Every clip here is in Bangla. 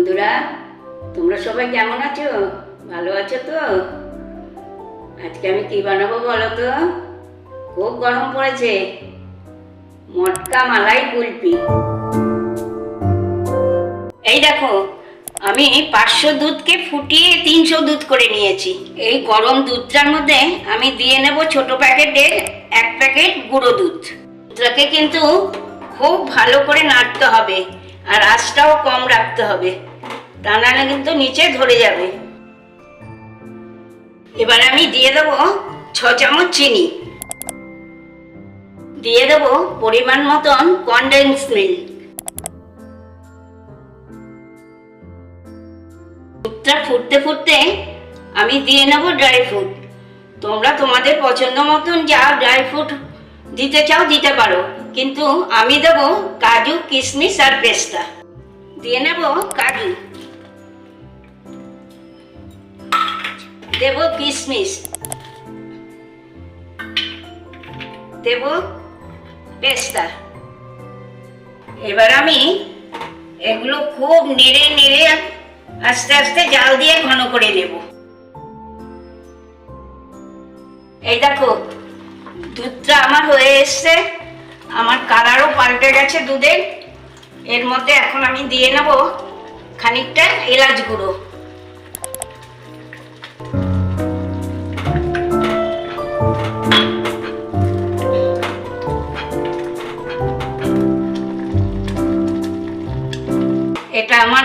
বন্ধুরা, তোমরা সবাই কেমন আছো? ভালো আছো তো? আজকে আমি কি বানাবো বলো তো? খুব গরম পড়েছে। মটকা মালাই কুলপি। এই দেখো, আমি পাঁচশো দুধকে ফুটিয়ে তিনশো দুধ করে নিয়েছি। এই গরম দুধটার মধ্যে আমি দিয়ে নেব ছোট প্যাকেটের এক প্যাকেট গুঁড়ো দুধ। দুধটাকে কিন্তু খুব ভালো করে নাড়তে হবে, আর আঁচটাও কম রাখতে হবে। তা কিন্তু নিচে ধরে যাবে। এবার আমি দিয়ে দেবো ছ চামচ চিনি। দিয়ে দেবো পরিমাণ মতন কনডেন্স মিল্ক দুধটা ফুটতে ফুটতে আমি দিয়ে নেব ড্রাই ফ্রুট তোমরা তোমাদের পছন্দ মতন যা ড্রাই ফ্রুট দিতে চাও দিতে পারো। কিন্তু আমি দেব কাজু, কিশমিশ আর পেস্তা। দিয়ে নেব কাজু। দেব কিশমিশ দেব পেস্তা এবার আমি এগুলো খুব নেড়ে নেড়ে আস্তে আস্তে জাল দিয়ে ঘন করে নেব। এই দেখো, দুধটা আমার হয়ে এসছে। আমার কালারও পাল্টে গেছে দুধের। এর মধ্যে এখন আমি দিয়ে নেব খানিকটা এলাচ গুঁড়ো।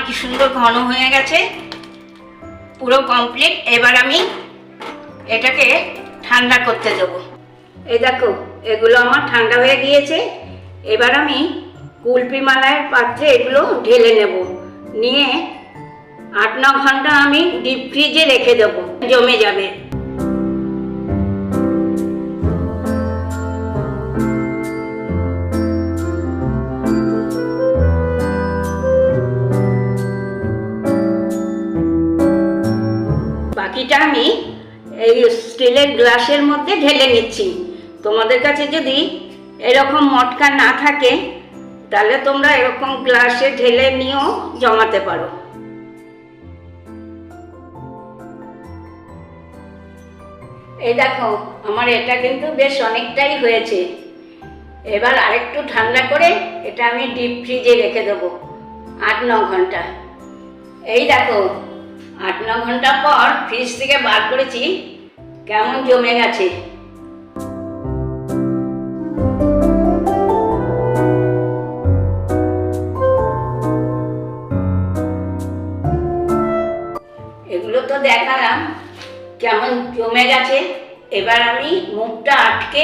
কি সুন্দর ঘন হয়ে গেছে। পুরো কমপ্লিট এবার আমি এটাকে ঠান্ডা করতে দেব। এই দেখো, এগুলো আমার ঠান্ডা হয়ে গিয়েছে। এবার আমি কুলপি মালায়ের পাত্রে এগুলো ঢেলে নেব। নিয়ে আট ন ঘণ্টা আমি ডিপ ফ্রিজে রেখে দেবো। জমে যাবে। বাকিটা আমি এই স্টিলের গ্লাসের মধ্যে ঢেলে নিচ্ছি। তোমাদের কাছে যদি এরকম মটকা না থাকে, তাহলে তোমরা এরকম গ্লাসে ঢেলে নিয়েও জমাতে পারো। এই দেখো, আমার এটা কিন্তু বেশ অনেকটাই হয়েছে। এবার আরেকটু ঠান্ডা করে এটা আমি ডিপ ফ্রিজে রেখে দেবো আট ন ঘণ্টা। এই দেখো আট ন ঘণ্টা পর ফ্রিজ থেকে বার করেছি, কেমন জমে গেছে। এগুলো তো দেখালাম, কেমন জমে গেছে। এবার আমি মুখটা আটকে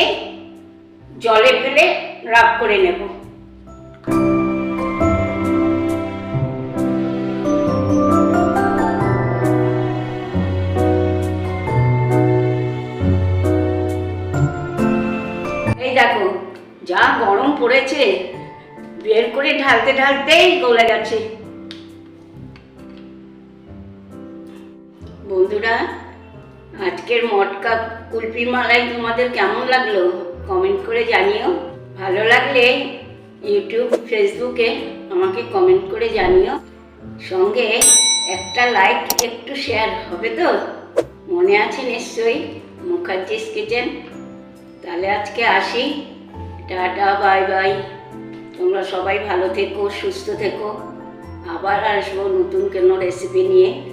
জলে ফেলে রাব করে নেব। যা গরম পড়েছে। বের করে ঢালতে ঢালতেই গলে গেছে। বন্ধুরা, আজকের মটকা কুলপি মালাই তোমাদের কেমন লাগল? কমেন্ট করে জানিও। ভালো লাগলে ইউটিউব, ফেসবুকে আমাকে কমেন্ট করে জানিও। সঙ্গে একটা লাইক একটু শেয়ার হবে তো? মনে আছে নিশ্চয়ই মুখার্জিস কিচেন তাহলে আজকে আসি। Tata, bye bye. তোমরা সবাই ভালো থেকো, সুস্থ থেকো। আবার আসব নতুন কোনো রেসিপি নিয়ে।